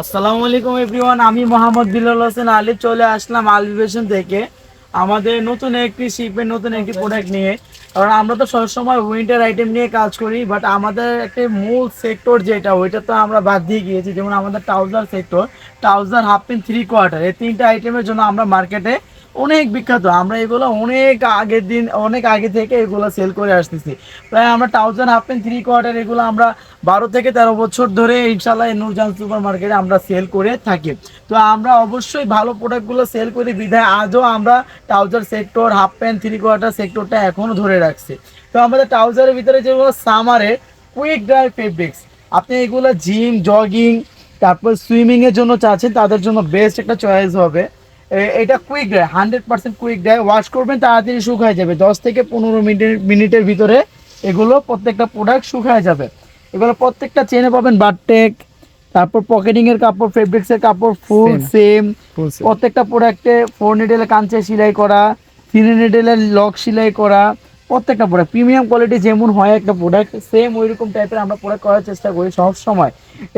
আসসালামু আলাইকুম এভরিওয়ান, আমি মোহাম্মদ বিলাল হোসেন আলী চলে আসলাম আলভিভেশন থেকে আমাদের নতুন একটি শিপের নতুন একটি প্রোডাক্ট নিয়ে। কারণ আমরা তো সবসময় উইন্টার আইটেম নিয়ে কাজ করি বাট আমাদের একটা মূল সেক্টর যেটা, ওইটা তো আমরা বাদ দিয়ে গিয়েছি, যেমন আমাদের trouser sector trouser half pant three quarter এই তিনটা আইটেমের জন্য আমরা মার্কেটে অনেক বিখ্যাত। আমরা এগুলো অনেক আগের দিন, অনেক আগে থেকে এগুলো সেল করে আসতেছি। প্রায় আমরা thousand half pant three quarter এগুলো আমরা বারো থেকে তেরো বছর ধরে ইনশাল্লাহ নূরজান সুপার মার্কেটে আমরা সেল করে থাকি। তো আমরা অবশ্যই ভালো প্রোডাক্টগুলো সেল করি বিধায় আজও আমরা trouser sector half pant three quarter সেক্টরটা এখনও ধরে রাখছি। তো আমাদের ট্রাউজারের ভিতরে যেগুলো সামারে কুইক ড্রাই ফেব্রিক্স আপনি এগুলো জিম জগিং তারপর সুইমিংয়ের জন্য চাচ্ছেন, তাদের জন্য বেস্ট একটা চয়েস হবে। এটা quick dry hundred percent quick dry wash করবেন তাড়াতাড়ি শুকায় যাবে। দশ থেকে পনেরো মিনিট মিনিটের ভিতরে এগুলো প্রত্যেকটা প্রোডাক্ট শুকায় যাবে। এগুলো প্রত্যেকটা চেনে পাবেন বারটেক তারপর পকেটিং এর কাপড় ফেব্রিক্স এর কাপড় ফুল সেম প্রত্যেকটা প্রোডাক্টে ফোর নিডেলে কাঞ্চে সেলাই করা থ্রি নিডেলের লক সেলাই করা প্রত্যেকটা প্রোডাক্ট প্রিমিয়াম কোয়ালিটি যেমন হয় একটা প্রোডাক্ট সেম ওইরকম টাইপের আমরা প্রোডাক্ট করার চেষ্টা করি সব সময়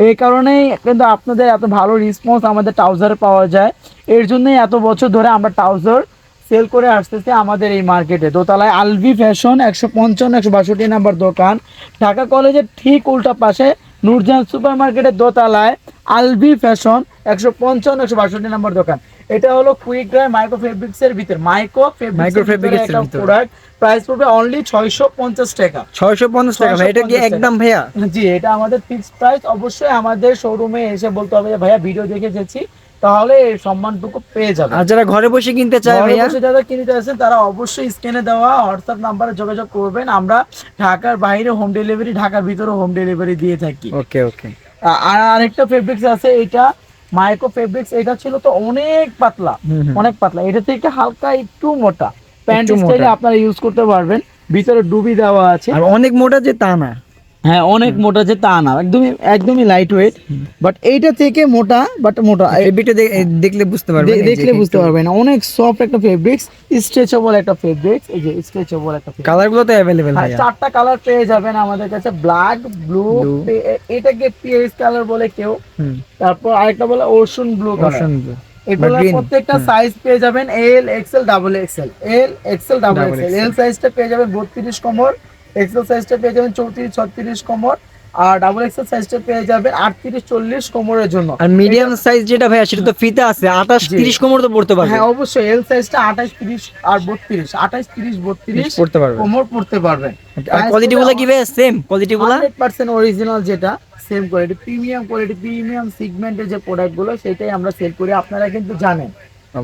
এই কারণেই কিন্তু আপনাদের এত ভালো রেসপন্স আমাদের ট্রাউজারে পাওয়া যায়। এর জন্যই এত বছর ধরে আমরা ট্রাউজার সেল করে আসতেছে আমাদের এই মার্কেটে দোতলায় আলভি ফ্যাশন একশো পঞ্চান্ন, একশো বাষট্টি নাম্বার দোকান। ঢাকা কলেজের ঠিক উল্টা পাশে নূরজাহান সুপার মার্কেটের দোতলায় আলভি ফ্যাশন একশো পঞ্চান্ন, একশো বাষট্টি নাম্বার দোকান। এটা হলো কুইক ড্রাই মাইক্রো ফেব্রিক্স এর ভিতর মাইক্রো Micro ফেব্রিক্স এর ভিতরে। প্রোডাক্ট প্রাইস পড়বে অনলি ছয়শো পঞ্চাশ টাকা। ছয়শো পঞ্চাশ টাকা ভাই এটা কি একদম ভাইয়া? জি এটা আমাদের ফিক্সড প্রাইস অবশ্যই আমাদের শোরুমে এসে বলতে হবে যে ভাইয়া ভিডিও দেখে গেছি তাহলে এই সম্মানটুকু পেয়ে যাবে। আর যারা ঘরে বসে কিনতে চায় ঘরে ভাইয়া? বসে যারা কিনতে আসেন তারা অবশ্যই স্ক্যানে দেওয়া হোয়াটসঅ্যাপ নাম্বারে যোগাযোগ করবেন। আমরা ঢাকার বাইরে হোম ডেলিভারি ঢাকার ভিতরে হোম ডেলিভারি দিয়ে থাকি। ওকে ওকে আর আরেকটা ফেব্রিক্স আছে এটা মাইক্রো ফেব্রিক্স এটা ছিল তো অনেক পাতলা। অনেক পাতলা। এটা থেকে হালকা একটু মোটা। প্যান্ট স্টাইলে আপনারা ইউজ করতে পারবেন। ভিতরে ডুবি দেওয়া আছে। আর অনেক মোটা যে তা না। হ্যাঁ অনেক মোটা যে তা না একদমই একদমই লাইট ওয়েট বাট এইটা থেকে মোটা বাট মোটা এই- দেখলে বুঝতে পারবেন যে দেখলে বুঝতে একটু- পারবেন অনেক সফট একটা ফেব্রিক্স স্ট্রেচেবল একটা ফেব্রিক্স এই যে স্ট্রেচেবল একটা fabrics। কালারগুলো তো হ্যাঁ, ভাইয়া। চারটা কালার পেয়ে যাবেন আমাদের কাছে ব্ল্যাক ব্লু. এটাকে পিএস কালার বলে কেউ। তারপর আরেকটা বলে ওশন ব্লু blue। এগুলো প্রত্যেকটা সাইজ পেয়ে যাবেন L XL double XL L XL double XL L সাইজটা পেয়ে যাবেন বত্রিশ কমর। এক্সেল সাইজটা পেয়ে যাবেন চৌত্রিশ ছত্রিশ কোমর আর ডাবল এক্সেল সাইজটা পেয়ে যাবেন আটত্রিশ চল্লিশ কোমরের জন্য। আর মিডিয়াম সাইজ যেটা ভাইয়া সেটা তো ফিতা আছে আঠাশ। তিরিশ কোমর তো পড়তে পারবে। হ্যাঁ অবশ্যই এল সাইজটা আঠাশ তিরিশ আর বত্রিশ আঠাশ তিরিশ বত্রিশ পড়তে পারবে। কোমর পড়তে পারবেন আর কোয়ালিটি গুলো কি ভাইয়া সেম কোয়ালিটি গুলো? হান্ড্রেড পার্সেন্ট অরিজিনাল যেটা same quality premium quality premium সিগমেন্টের যে প্রোডাক্টগুলো সেটাই আমরা সেল করি। আপনারা কিন্তু জানেন।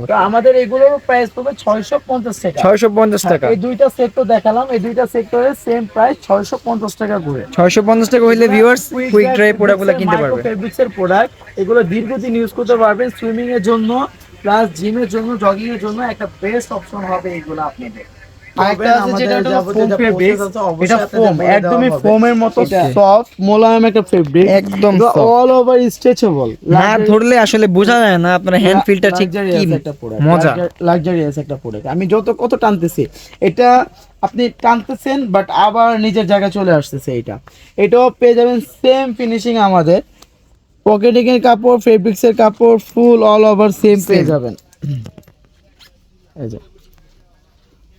তো আমাদের এগুলোর প্রাইস পড়বে ছয়শো পঞ্চাশ টাকা। ছয়শো পঞ্চাশ টাকা। এই দুইটা সেক্টর দেখালাম এই দুইটা সেক্টরের সেম প্রাইস ছয়শো পঞ্চাশ টাকা করে। ছয়শো পঞ্চাশ টাকা হইলে ভিউয়ার্স কুইক ড্রাই প্রোডাক্টগুলো কিনতে পারবে। ফেব্রিক্স এর প্রোডাক্ট এগুলো দীর্ঘদিন ইউজ করতে পারবেন সুইমিং এর জন্য প্লাস জিমের জন্য জগিং এর জন্য একটা বেস্ট অপশন হবে এগুলো আপনাদের। আরেকটা আছে যেটা হলো এটা একদমই হবে। মতো মোলায়েম একটা fabric। একদম অল ওভার স্ট্রেচেবল না ধরলে আসলে বোঝা যায় না আপনার হ্যান্ড ফিলটা ঠিক কি মজা। লাক্সারিয়াস একটা প্রোডাক্ট আমি যত কত টানতেছি এটা আপনি টানতেছেন বাট আবার নিজের জায়গায় চলে আসতেছে এটা। এটাও পেয়ে যাবেন সেম ফিনিশিং আমাদের। পকেটিং এর কাপড় ফেব্রিক্স এর কাপড় ফুল অল ওভার সেম পেয়ে যাবেন। এই যে।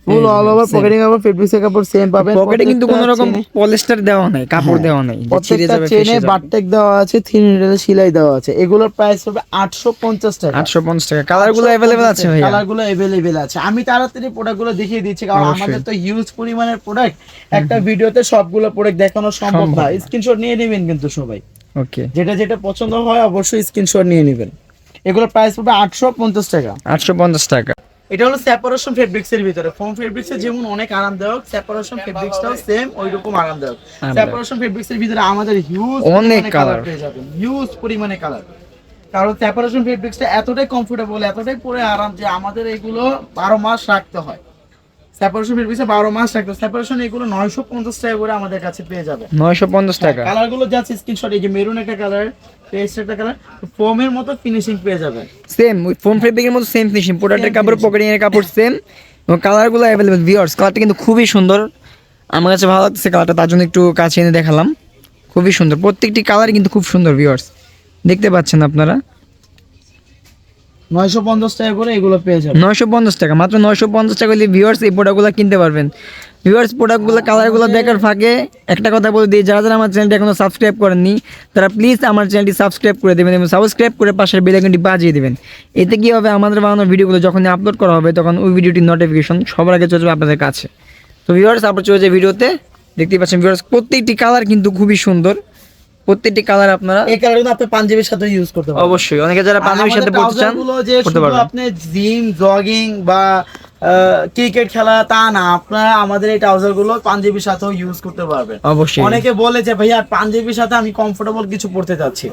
ফুল অল ওভার পকেটিং কাপড় ফেব্রিক্স এর কাপড় সেম পাবেন। পকেটে কিন্তু কোনো রকম পলিস্টার দেওয়া নাই কাপড় দেওয়া নাই প্রত্যেকটা চেনে বারটেক দেওয়া আছে থ্রি নিডেলের সেলাই দেওয়া আছে। এগুলোর প্রাইস হবে আটশো পঞ্চাশ টাকা। আটশো পঞ্চাশ টাকা। কালারগুলো অ্যাভেলেবেল আছে ভাইয়া? কালারগুলো অ্যাভেলেবেল আছে। আমি তাড়াতাড়ি প্রোডাক্টগুলো দেখিয়ে দিচ্ছি কারণ আমাদের তো হিউজ পরিমাণের প্রোডাক্ট একটা ভিডিওতে সবগুলো প্রোডাক্ট দেখানো সম্ভব না। স্ক্রিনশট নিয়ে নেবেন কিন্তু সবাই। ওকে যেটা যেটা পছন্দ হয় অবশ্যই স্ক্রিনশট নিয়ে নেবেন। এগুলোর প্রাইস পড়বে আটশো পঞ্চাশ টাকা। আটশো পঞ্চাশ টাকা। এটা হলো সেপারেশন ফেব্রিক্স এর ভিতরে। ফোম ফেব্রিক্স এর যেমন অনেক আরামদায়ক সেপারেশন ফেব্রিক্সটাও সেম ওই রকম আরামদায়ক। সেপারেশন ফেব্রিক্স এর ভিতরে আমাদের হিউজ অনেক কালার। পেয়ে যাবেন। হিউজ পরিমাণে কালার কারণ সেপারেশন ফেব্রিক্সটা এতটাই কমফোর্টেবল এতটাই পরে আরাম যে আমাদের এগুলো বারো মাস রাখতে হয়। সেপারেশন ফেব্রিক্সে বারো মাস রাখতে সেপারেশন এগুলো নয়শো পঞ্চাশ টাকা করে আমাদের কাছে পেয়ে যাবে। নয়শো পঞ্চাশ টাকা। কালারগুলো যাচ্ছে স্ক্রিনশট এই যে মেরুন একটা কালার পেস্ট একটা কালার ফোমের মতো ফিনিশিং পেয়ে যাবেন সেম ওই ফোন ফেব্রিকের মতো সেম ফিনিশিং প্রোডাক্টের কাপড়। পকেটিং এর কাপড় সেম এবং কালারগুলো অ্যাভেলেবেল ভিউয়ার্স কালারটা কিন্তু খুবই সুন্দর। আমার কাছে ভালো লাগছে কালারটা তার জন্য একটু কাছে এনে দেখালাম। খুবই সুন্দর প্রত্যেকটি কালার কিন্তু খুব সুন্দর ভিউয়ার্স দেখতে পাচ্ছেন আপনারা? নয়শো পঞ্চাশ টাকা করে এগুলো পেয়ে যাবেন। নয়শো পঞ্চাশ টাকা, মাত্র নয়শো পঞ্চাশ টাকা হলে ভিউয়ার্স এই প্রোডাক্টগুলো কিনতে পারবেন। ভিউয়ার্স প্রোডাক্টগুলো কালারগুলো দেখার ফাঁকে একটা কথা বলে দিই, যারা যারা আমার চ্যানেলটি এখনও সাবস্ক্রাইব করেননি, তারা প্লিজ আমার চ্যানেলটি সাবস্ক্রাইব করে দেবেন এবং সাবস্ক্রাইব করে পাশের বেলাইকনটি বাজিয়ে দেবেন। এতে কী হবে, আমাদের বানানো ভিডিওগুলো যখন আপলোড করা হবে, তখন ওই ভিডিওটির নোটিফিকেশন সবার আগে চলে আপনাদের কাছে। তো ভিউয়ার্স আপনার চলে যায় ভিডিওতে দেখতেই পাচ্ছেন ভিউয়ার্স প্রত্যেকটি কালার কিন্তু খুবই সুন্দর। প্রত্যেকটি কালার আপনারা এই কালার কিন্তু আপনি পাঞ্জাবির সাথে ইউজ করতে পারবেন। অবশ্যই অনেকে যারা পাঞ্জাবির সাথে পড়তে চান পারবেন। আপনি জিম জগিং বা ক্রিকেট খেলা তা না আপনারা আমাদের এই ট্রাউজারগুলো পাঞ্জাবির সাথেও ইউজ করতে পারবেন। অবশ্যই। অনেকে বলে যে ভাইয়া পাঞ্জাবির সাথে আমি কমফোর্টেবল কিছু পড়তে চাচ্ছি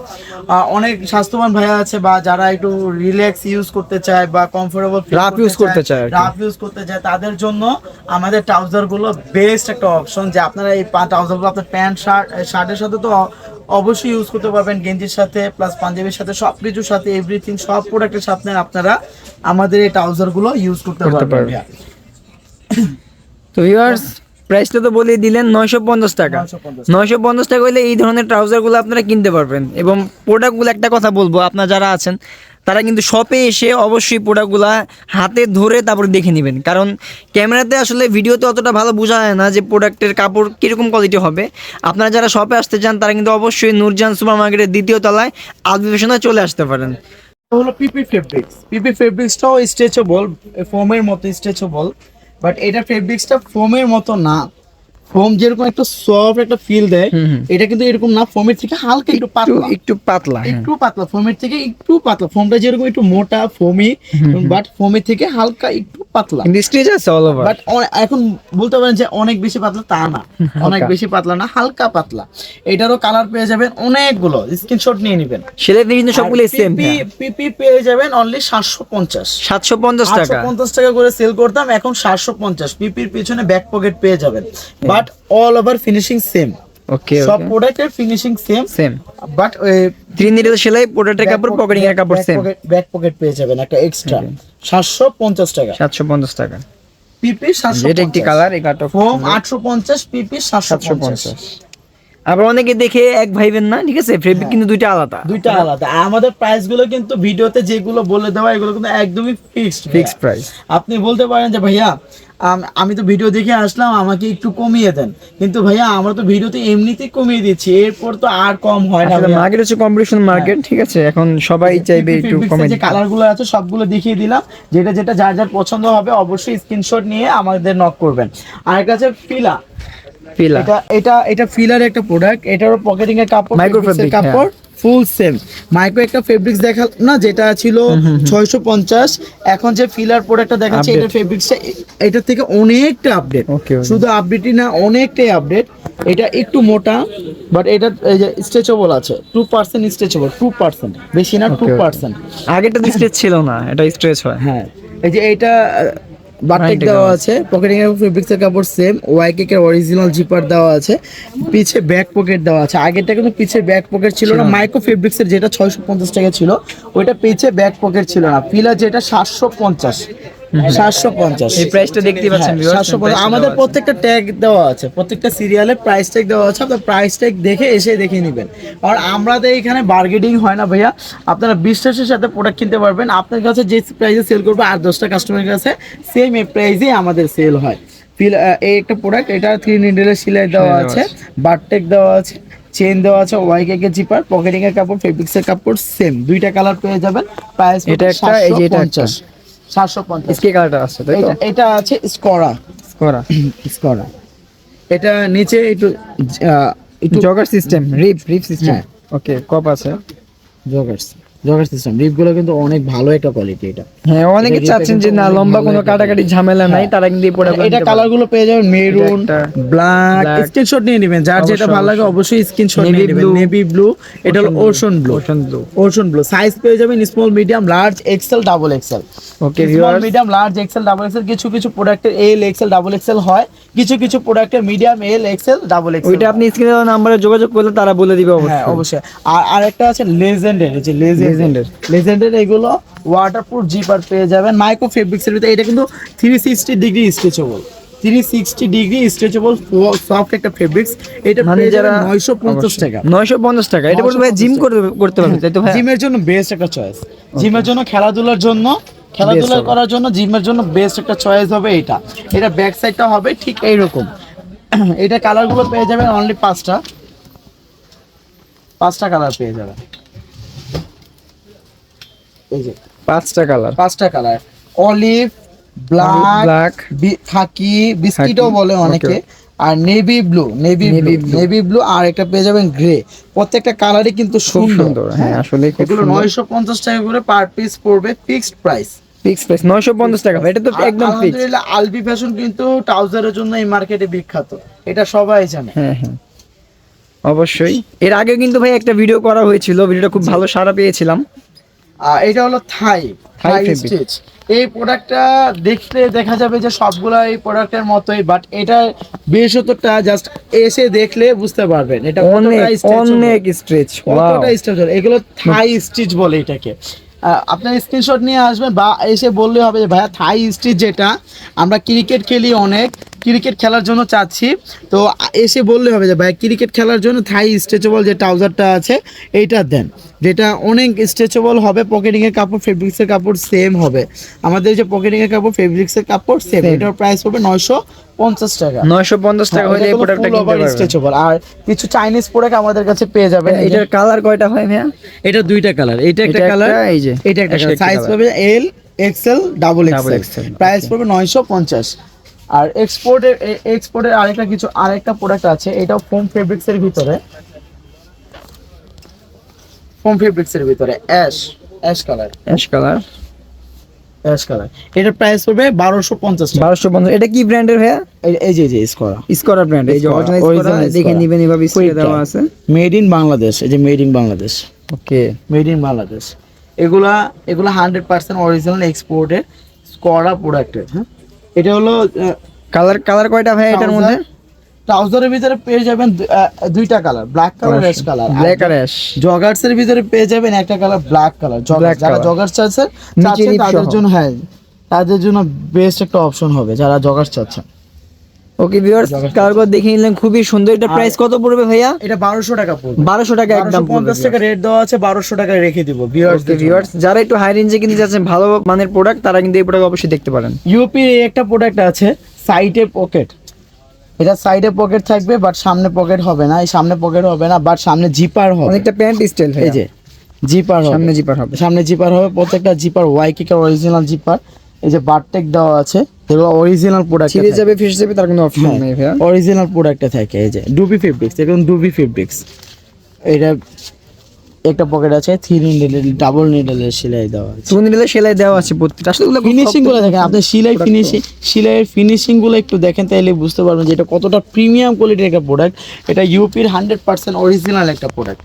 অনেক স্বাস্থ্যবান ভাইয়া আছে বা যারা একটু রিল্যাক্স ইউজ করতে চায় বা কমফোর্টেবল Rough use করতে চায় রাফ ইউজ করতে চায় তাদের জন্য আমাদের ট্রাউজারগুলো বেস্ট একটা অপশন যে আপনারা এই ট্রাউজারগুলো আপনার প্যান্ট শার্ট শার্টের সাথে তো অবশ্যই ইউজ করতে পারবেন গেঞ্জির সাথে প্লাস পাঞ্জাবির সাথে সব কিছুর সাথে এভরিথিং সব প্রোডাক্টের সাথে আপনারা আমাদের এই ট্রাউজারগুলো ইউজ করতে পারবেন। তো ভিউয়ার্স প্রাইসটা তো বলেই দিলেন নয়শো পঞ্চাশ টাকা। নয়শো পঞ্চাশ টাকা। হলে এই ধরনের ট্রাউজারগুলো আপনারা কিনতে পারবেন। এবং প্রোডাক্টগুলো একটা কথা বলব আপনারা যারা আছেন তারা কিন্তু শপে এসে অবশ্যই প্রোডাক্টগুলো হাতে ধরে তারপর দেখে নেবেন। কারণ ক্যামেরাতে আসলে ভিডিওতে অতটা ভালো বোঝা যায় না যে প্রোডাক্টের কাপড় কীরকম কোয়ালিটি হবে। আপনারা যারা শপে আসতে চান তারা কিন্তু অবশ্যই নূরজান সুপার মার্কেটের দ্বিতীয় তলায় আলবিভেশনে চলে আসতে পারেন। হলো পিপি ফেব্রিক্স পিপি ফেব্রিক্সটাও স্ট্রেচেবল ফোমের মতো স্ট্রেচেবল বাট এটা ফেব্রিক্সটা ফোমের মতো না। ফোম যেরকম একটা সফট একটা ফিল দেয়। এটা কিন্তু এরকম না ফোমের থেকে হালকা একটু পাতলা। একটু পাতলা হ্যাঁ। একটু পাতলা ফোমের থেকে একটু পাতলা। ফোমটা যেরকম একটু মোটা ফোমি বাট ফোমের থেকে হালকা একটু পাতলা। স্টেজ আছে অল ওভার বাট এখন বলতে পারেন যে অনেক বেশি পাতলা তা না। অনেক বেশি পাতলা না হালকা পাতলা। এটারও কালার পেয়ে যাবেন অনেকগুলো। স্ক্রিনশট নিয়ে নেবেন। সেলাই কিন্তু সবগুলো সেম পিপি পেয়ে যাবেন অনলি সাতশো পঞ্চাশ। সাতশো পঞ্চাশ আটশো টাকা পঞ্চাশ টাকা করে সেল করতাম এখন সাতশো পঞ্চাশ। পিপির পিছনে ব্যাক পকেট পেয়ে যাবেন। But all over finishing same okay সব প্রোডাক্টের finishing same same but needle সেলাই প্রোডাক্টের কাপড় পকেটিং এর কাপড় সেম ব্যাক পকেট পেয়ে যাবেন একটা এক্সট্রা সাতশো পঞ্চাশ টাকা। সাতশো পঞ্চাশ টাকা। পিপি সাতশো এটা একটি কালার এই কালারটা ফোম আটশো পঞ্চাশ পিপি সাতশো সাতশো পঞ্চাশ। পঞ্চাশ। আবার অনেকে দেখে এক ভাইবেন না ঠিক আছে? ফেব্রিক কিন্তু দুইটা আলাদা। দুইটা আলাদা। আমাদের প্রাইসগুলো কিন্তু ভিডিওতে যেগুলো বলে দেওয়া এগুলো কিন্তু একদমই ফিক্সড ফিক্সড প্রাইস আপনি বলতে পারেন যে ভাইয়া আম- আমি তো ভিডিও দেখে আসলাম আমাকে একটু কমিয়ে দেন। কিন্তু ভাইয়া আমরা তো ভিডিওতে এমনিতেই কমিয়ে দিচ্ছি এরপর তো আর কম হয় না মার্কেট হচ্ছে কম্পিটিশন মার্কেট ঠিক আছে? এখন সবাই চাইবে একটু কমে যে কালারগুলো আছে সবগুলো দেখিয়ে দিলাম। যেটা যেটা যার যার পছন্দ হবে অবশ্যই স্ক্রিনশট নিয়ে আমাদের নক করবেন। আর কাছে ফিলা ফিলা এটা এটা এটা ফিলার একটা প্রোডাক্ট এটারও পকেটিং এর কাপড় এর fabric, কাপড়। Full same. মাইক্রো একটা ফেব্রিক্স দেখাল না যেটা ছিল ছয়শো পঞ্চাশ এখন যে ফিলার প্রোডাক্টটা দেখাচ্ছে. এটা ফেব্রিক্সটা এটা থেকে অনেকটা আপডেট. শুধু আপডেটই না অনেকটাই আপডেট এটা একটু মোটা বাট এটা স্ট্রেচেবল আছে। Two percent stretchable two percent বেশি না টু. পার্সেন্ট আগেটা স্ট্রেচ ছিল না এটা স্ট্রেচ হয়। হ্যাঁ। এই যে এটা বারটেক দেওয়া আছে। পকেটিং এর ফেব্রিক্সের কাপড় সেম ওয়াই কেকের অরিজিনাল জিপার দেওয়া আছে। পিছে ব্যাক পকেট দেওয়া আছে। আগেরটা কিন্তু পিছে ব্যাক পকেট ছিল না। মাইক্রো ফেব্রিক্সের যেটা ছয়শো পঞ্চাশ টাকা ছিল ওইটা পিছে ব্যাক পকেট ছিল না। ফিলার যেটা সাতশো পঞ্চাশ। সাতশো পঞ্চাশ। এই প্রাইসটা দেখতেই পাচ্ছেন viewers, সাতশো আমাদের প্রত্যেকটা ট্যাগ দেওয়া আছে। প্রত্যেকটা সিরিয়ালে প্রাইস ট্যাগ দেওয়া আছে। আপনার প্রাইস ট্যাগ দেখে এসে দেখে নেবেন। আর আমাদের এখানে বার্গেনিং হয় না ভাইয়া। আপনারা বিশ্বাসের সাথে প্রোডাক্ট কিনতে পারবেন। আপনার কাছে যে প্রাইসে সেল করবে আর দশটা কাস্টমারের কাছে সেম এই প্রাইসেই আমাদের সেল হয়। ফিল এই একটা প্রোডাক্ট এটা থ্রি নিডেলের সেলাই দেওয়া আছে। বারটেক দেওয়া আছে। চেন দেওয়া আছে। ওয়াই কেকের জিপার পকেটিং এর কাপড় ফেব্রিক্সের কাপড় সেম দুইটা কালার পেয়ে যাবেন। প্রাইস এটা একটা, এই যে এটা একটা। সাতশো পঞ্চাশ। স্কে কালারটা আছে তাই তো? এটা- আছে স্করা। স্কোরা। স্করা। এটা নিচে একটু jogger system rip rip system. Okay কপ আছে। জগার্স জগার সিস্টেম রিপগুলো কিন্তু অনেক ভালো একটা কোয়ালিটি এটা। হ্যাঁ অনেকে চাচ্ছেন যে না লম্বা কোনো কাটাকাটি ঝামেলা নাই তারা কিন্তু এই প্রোডাক্ট এটা কালারগুলো পেয়ে যাবেন মেরুন ব্ল্যাক স্ক্রিনশট নিয়ে নেবেন। যার যেটা ভালো লাগে অবশ্যই। স্ক্রিনশট নিয়ে নেবেন। নেভি ব্লু এটা হলো ocean blue ocean blue ocean blue size পেয়ে যাবেন small medium large XL double XL okay small medium large XL double XL কিছু কিছু প্রোডাক্টের এল এক্সেল ডাবল এক্সেল হয়। কিছু কিছু প্রোডাক্টের medium L XL double XL ওইটা আপনি স্ক্রিনে নাম্বারে যোগাযোগ করলে তারা বলে দিবে হ্যাঁ অবশ্যই। অবশ্যই। আর আরেকটা আছে লেজেন্ডের এই যে লেজেন্ডের। লেজেন্ডের এগুলো ওয়াটারপ্রুফ জিপার পেয়ে যাবেন। মাইক্রো ফেব্রিক্সের ভিতরে এটা কিন্তু three sixty degree stretchable three sixty degree stretchable soft একটা ফেব্রিক্স এটা মানে যারা যারা নয়শো পঞ্চাশ টাকা। নয়শো পঞ্চাশ টাকা। এটা বলতে ভাই জিম করতে করতে পারবে তাই তো ভাই? জিমের জন্য বেস্ট একটা চয়েস জিমের জন্য খেলাধুলার জন্য খেলাধুলা করার জন্য জিমের জন্য বেস্ট একটা চয়েস হবে এটা। এটা ব্যাক সাইডটা হবে ঠিক এইরকম। এটা কালারগুলো পেয়ে যাবেন অনলি পাঁচটা। পাঁচটা কালার পেয়ে যাবেন। এই যে। পাঁচটা কালার। পাঁচটা কালার। অলিভ ব্ল্যাক খাকি বিস্কিটও বলে অনেকে। আর navy blue navy navy blue. আর একটা পেয়ে যাবেন গ্রে। প্রত্যেকটা কালারই কিন্তু সুন্দর। হ্যাঁ আসলে এগুলো নয়শো পঞ্চাশ টাকা করে পার পিস পড়বে ফিক্সড প্রাইস ফিক্স টাকা। এটা তো একদম ফিক্স আলহামদুলিল্লাহ আলবি ফ্যাশন কিন্তু ট্রাউজারের জন্য এই মার্কেটে বিখ্যাত। এটা সবাই জানে। হ্যাঁ হ্যাঁ। অবশ্যই। এর আগে কিন্তু ভাই একটা ভিডিও করা হয়েছিল। ভিডিওটা খুব ভালো সাড়া পেয়েছিলাম। এটা হলো থাই থাই স্টিচ এই প্রোডাক্টটা দেখতে দেখা যাবে যে সবগুলা এই প্রোডাক্টের মতোই বাট এটা বিশেষতটা জাস্ট এসে দেখলে বুঝতে পারবেন। এটা অনেক অনেক স্ট্রেচ কতটা স্ট্রেচ এগুলো থাই স্টিচ বলে এটাকে। আপনার স্ক্রিনশট নিয়ে আসবেন বা এসে বললে হবে যে ভাইয়া থাই স্ট্রিট যেটা আমরা ক্রিকেট খেলি অনেক ক্রিকেট খেলার জন্য চাচ্ছি। তো এসে বললে হবে যে ভাইয়া ক্রিকেট খেলার জন্য থাই স্ট্রেচেবল যে ট্রাউজারটা আছে এইটা দেন। যেটা অনেক স্ট্রেচেবল হবে পকেটিংয়ের কাপড় ফেব্রিক্সের কাপড় সেম হবে। আমাদের যে পকেটিংয়ের কাপড় ফেব্রিক্সের কাপড় সেম। এটার প্রাইস হবে নয়শো পঞ্চাশ টাকা। নয়শো পঞ্চাশ টাকা হলে এই প্রোডাক্টটা কিনতে পারবেন। স্ট্রেচেবল আর কিছু চাইনিজ প্রোডাক্ট আমাদের কাছে পেয়ে যাবেন। এটার কালার কয়টা হয় ভাইয়া? এটা দুইটা কালার এটা একটা কালার এই যে, এটা একটা সাইজ পাবে L XL double XL price পড়বে নয়শো পঞ্চাশ। আর এক্সপোর্টের এক্সপোর্টের আরেকটা কিছু আরেকটা প্রোডাক্ট আছে। এটাও ফোম ফেব্রিক্স এর ভিতরে। ফোম ফেব্রিক্স এর ভিতরে। Ash ash colour ash colour ash colour. এটার প্রাইস পড়বে বারোশো পঞ্চাশ বারোশো পঞ্চাশ। এটা কি ব্র্যান্ডের ভাইয়া? এই- যে যে স্কোরা ব্র্যান্ড এই যে অরিজিনাল দেখে। নিবেন এভাবে স্প্রে দেওয়া আছে। মেড ইন বাংলাদেশ এই যে made in Bangladesh okay made in Bangladesh এগুলা এগুলা হান্ড্রেড পার্সেন্ট অরিজিনাল এক্সপোর্টের স্কোয়ারা প্রোডাক্টের হ্যাঁ? এটা হলো কালার কালার কয়টা ভাই এটার মধ্যে? ট্রাউজারের ভিতরে পেয়ে যাবেন দুইটা colour black colour ash colour black আর অ্যাশ জগার্স এর ভিতরে পেয়ে যাবেন একটা কালার ব্ল্যাক কালার যারা জগার্স চাচ্ছেন তাদের জন্য হ্যাঁ তাদের জন্য বেস্ট একটা অপশন হবে যারা জগার্স চাচ্ছেন। ওকে ভিউয়ার্স কালারগুলো দেখে নিলেন খুবই সুন্দর। এটা প্রাইস কত পড়বে ভাইয়া? এটা বারোশো টাকা পড়বে। বারোশো টাকা একদম একদম পঞ্চাশ টাকা রেট দেওয়া আছে বারোশো টাকায় রেখে দিব ভিউয়ার্স ভিউয়ার্স যারা একটু হাই রেঞ্জে কিনতে যাচ্ছেন ভালো মানের প্রোডাক্ট তারা কিন্তু এই প্রোডাক্ট অবশ্যই দেখতে পারেন। ইউপি একটা প্রোডাক্ট আছে সাইটে পকেট এটা সাইডে পকেট থাকবে বাট সামনে পকেট হবে না। এই সামনে পকেট হবে না বাট সামনে জিপার হবে। অনেকটা প্যান্ট স্টাইল এই যে জিপার হবে। সামনে জিপার হবে। সামনে জিপার হবে প্রত্যেকটা জিপার ওয়াই কিকার অরিজিনাল জিপার এই যে বারটেক দেওয়া আছে এগুলো অরিজিনাল প্রোডাক্ট ছিঁড়ে যাবে ফিসে যাবে তার কোনো অপশন হ্যাঁ। নেই ভাইয়া। অরিজিনাল প্রোডাক্টে থাকে এই যে ডুবি ফেব্রিক্স এখন ডুবি ফেব্রিক্স এটা একটা পকেট আছে থ্রি নিডেল ডাবল নিডেলের সেলাই দেওয়া আছে। তুমি নিলে সেলাই দেওয়া আছে প্রত্যেকটা। আসলে ফিনিশিংগুলো দেখেন আপনি সেলাই। ফিনিশিং সেলাইয়ের ফিনিশিংগুলো একটু দেখেন তাহলে বুঝতে পারবেন যে এটা কতটা প্রিমিয়াম কোয়ালিটির একটা প্রোডাক্ট এটা ইউপির হান্ড্রেড পার্সেন্ট অরিজিনাল একটা প্রোডাক্ট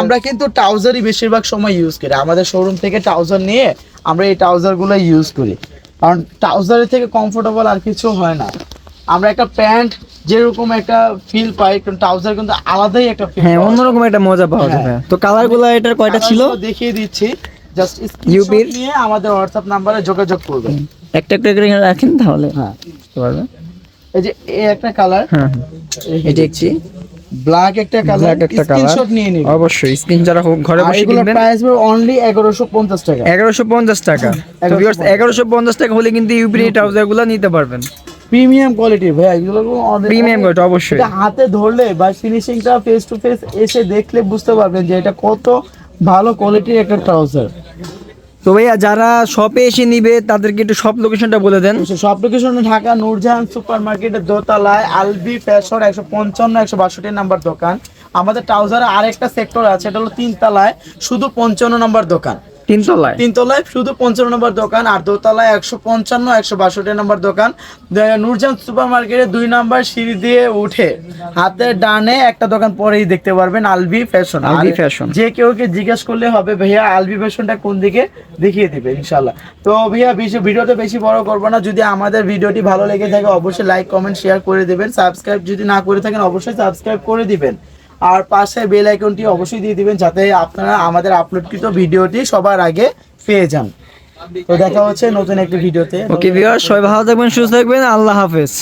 আমরা কিন্তু ট্রাউজারই বেশিরভাগ সময় ইউজ করি। আমাদের শোরুম থেকে ট্রাউজার নিয়ে আমরা এই ট্রাউজারগুলো ইউজ করি। কারণ ট্রাউজারের থেকে কমফোর্টেবল আর কিছু হয় না। আমরা একটা প্যান্ট যেরকম একটা ফিল পাই কারণ ট্রাউজার কিন্তু আলাদাই একটা ফিল হ্যাঁ অন্যরকম একটা মজা পাওয়া যায় হ্যাঁ। ভাইয়া। তো কালারগুলো এটার কয়টা ছিল? দেখিয়ে দিচ্ছি। জাস্ট UP-র? নিয়ে আমাদের হোয়াটসঅ্যাপ নাম্বারে যোগাযোগ করবেন। একটা একটা করে রাখেন তাহলে। হ্যাঁ। পারবেন এই যে এই একটা কালার হ্যাঁ হ্যাঁ। এই দেখছি। ব্ল্যাক একটা কালার ব্ল্যাক একটা কালার স্ক্রিনশট নিয়ে নিন অবশ্যই স্ক্রিন যারা হোক ঘরে বসে কিনবেন। প্রাইস হবে অনলি 1150 টাকা। এগারোশো পঞ্চাশ টাকা। এগারোশো পঞ্চাশ। টাকা হলে কিন্তু ইউপির ট্রাউজারগুলো নিতে পারবেন। প্রিমিয়াম কোয়ালিটির ভাই এগুলো প্রিমিয়াম কোয়ালিটি অবশ্যই। এটা হাতে ধরলে বা ফিনিশিংটা ফেস টু ফেস এসে দেখলে বুঝতে পারবেন যে এটা কত ভালো কোয়ালিটির একটা ট্রাউজার তো ভাইয়া যারা শপে এসে নিবে তাদেরকে একটু শপ লোকেশনটা বলে দেন। সব লোকেশনে ঢাকা নূরজাহান সুপার মার্কেটের দোতলায় আলবি ফ্যাশন একশো পঞ্চান্ন একশো বাষট্টি নাম্বার দোকান। আমাদের ট্রাউজারে আরেকটা সেক্টর আছে এটা হলো তিন তলায় শুধু পঞ্চান্ন নম্বর দোকান। তিনতলায়? তিনতলায় শুধু পঞ্চান্ন নম্বর দোকান আর দোতলায় একশো পঞ্চান্ন একশো বাষট্টি নম্বর দোকান। নূরজাহান সুপার মার্কেটে দুই নম্বর সিঁড়ি দিয়ে উঠে হাতের ডানে একটা দোকান পরেই দেখতে পারবেন আলবি ফ্যাশন। আলবি ফ্যাশন। যে কেউ কে জিজ্ঞেস করলে হবে ভাইয়া আলবি ফ্যাশনটা কোন দিকে দেখিয়ে দিবে? ইনশাল্লাহ তো ভাইয়া বেশি ভিডিওতে বেশি বড় করব না। যদি আমাদের ভিডিওটি ভালো লেগে থাকে অবশ্যই লাইক কমেন্ট শেয়ার করে দেবেন। সাবস্ক্রাইব যদি না করে থাকেন অবশ্যই সাবস্ক্রাইব করে দিবেন। আর পাশে বেল আইকনটি অবশ্যই দিয়ে দিবেন যাতে আপনারা আমাদের আপলোডকৃত ভিডিওটি সবার আগে পেয়ে যান। তো দেখা হচ্ছে নতুন একটি ভিডিওতে। ওকে ভিউয়ার সবাই ভালো থাকবেন, সুস্থ থাকবেন, আল্লাহ হাফেজ।